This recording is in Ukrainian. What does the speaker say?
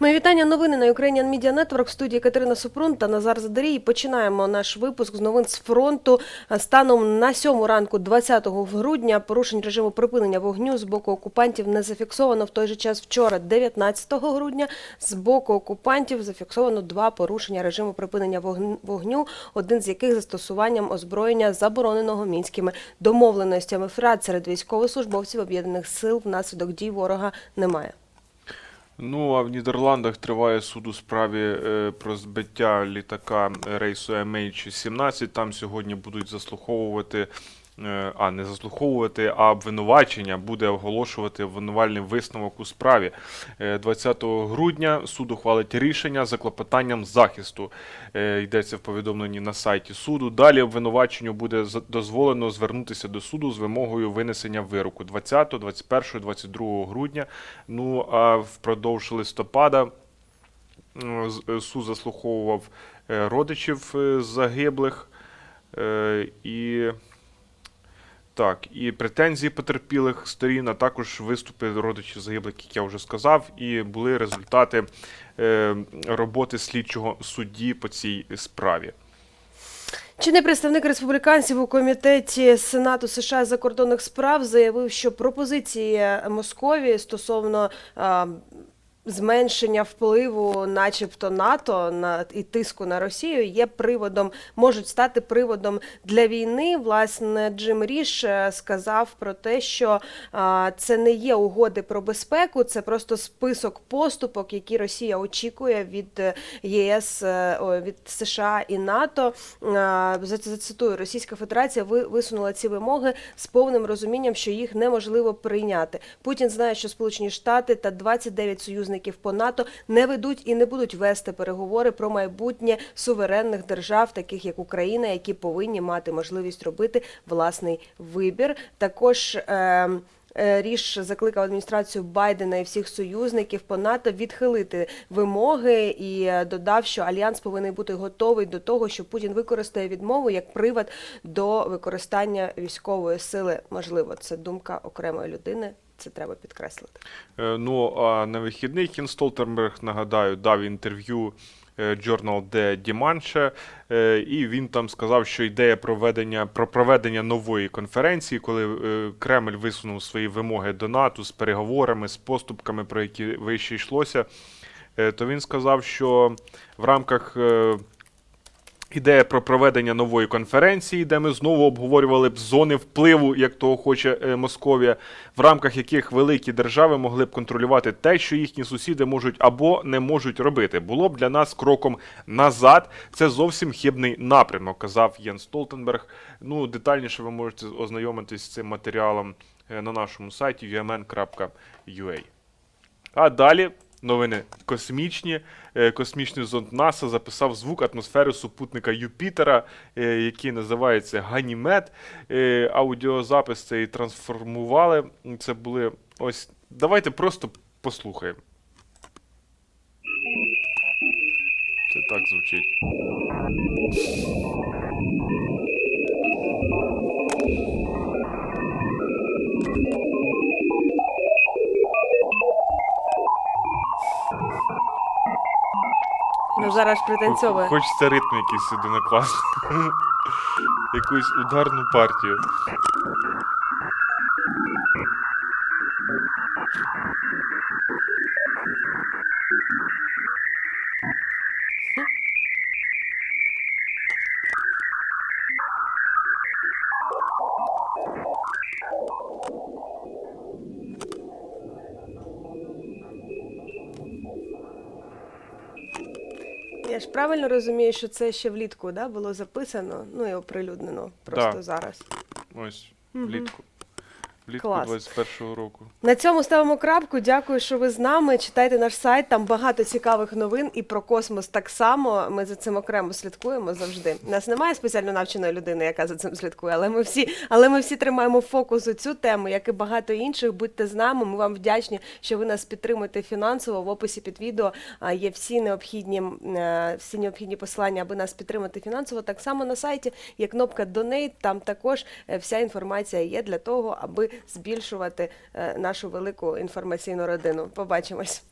Мої вітання. Новини на Ukrainian Media Network в студії Катерина Супрун та Назар Задарій. Починаємо наш випуск з новин з фронту. Станом на сьому ранку, 20 грудня, порушень режиму припинення вогню з боку окупантів не зафіксовано. В той же час вчора, 19 грудня, з боку окупантів зафіксовано два порушення режиму припинення вогн- вогню, один з яких застосуванням озброєння забороненого мінськими домовленостями. Втрат серед військовослужбовців об'єднаних сил внаслідок дій ворога немає. Ну а в Нідерландах триває суд у справі е, про збиття літака рейсу MH17. Там сьогодні будуть заслуховувати. Е, А не заслуховувати, а обвинувачення буде оголошувати обвинувальний висновок у справі. Е, 20 грудня суд ухвалить рішення за клопотанням захисту. Е, Йдеться в повідомленні на сайті суду. Далі обвинуваченню буде дозволено звернутися до суду з вимогою винесення вироку 20, 21, 22 грудня. Ну а впродовж листопада е, суд заслуховував е, родичів е, загиблих е, і. Так, і претензії потерпілих сторін, а також виступи родичів загиблих, як я вже сказав, і були результати е, роботи слідчого судді по цій справі. Чинний представник республіканців у комітеті Сенату США з закордонних справ заявив, що пропозиції Московії стосовно а, зменшення впливу, начебто НАТО на і тиску на Росію, є приводом, можуть стати приводом для війни. Власне, Джим Ріш е, сказав про те, що а, це не є угоди про безпеку, це просто список поступок, які Росія очікує від е, ЄС, е, від США і НАТО. А, Зацитую, Російська Федерація висунула ці вимоги з повним розумінням, що їх неможливо прийняти. Путін знає, що Сполучені Штати та 29 союзників по НАТО не ведуть і не будуть вести переговори про майбутнє суверенних держав, таких як Україна, які повинні мати можливість робити власний вибір. Також. Е- Е, Ріш закликав адміністрацію Байдена і всіх союзників по НАТО відхилити вимоги і е, додав, що альянс повинен бути готовий до того, що Путін використає відмову як привод до використання військової сили. Можливо, це думка окремої людини. Це треба підкреслити. Е, Ну а на вихідний Кін Столтерберг, нагадаю, дав інтерв'ю е, Journal de Dimanche, е, і він там сказав, що ідея проведення про проведення нової конференції, коли Кремль висунув свої вимоги до НАТО з переговорами, з поступками, про які вище йшлося, то він сказав, що в рамках. Ідея про проведення нової конференції, де ми знову обговорювали б зони впливу, як того хоче е, Московія, в рамках яких великі держави могли б контролювати те, що їхні сусіди можуть або не можуть робити. Було б для нас кроком назад. Це зовсім хибний напрямок, казав Єн Столтенберг. Ну, детальніше ви можете ознайомитись з цим матеріалом е, на нашому сайті umn.ua. А далі новини космічні. Е, Космічний зонд НАСА записав звук атмосфери супутника Юпітера, е, який називається Ганімед. Е, Аудіозапис цей трансформували. Це були ось. Давайте просто послухаємо. Це так звучить. Зараз пританцьовує. Хочеться ритм якийсь сюди накласти. Якусь ударну партію. Я ж правильно розумію, що це ще влітку да, було записано, ну і оприлюднено просто Да. зараз. Ось, влітку. Влітку Клас. 21-го року. На цьому ставимо крапку. Дякую, що ви з нами. Читайте наш сайт. Там багато цікавих новин і про космос так само. Ми за цим окремо слідкуємо завжди. У нас немає спеціально навченої людини, яка за цим слідкує, але ми всі, але ми всі тримаємо фокус у цю тему, як і багато інших. Будьте з нами. Ми вам вдячні, що ви нас підтримуєте фінансово. В описі під відео є всі необхідні е, всі необхідні посилання, аби нас підтримати фінансово. Так само на сайті є кнопка Donate, Там також е, вся інформація є для того, аби збільшувати е, нашу велику інформаційну родину. Побачимось.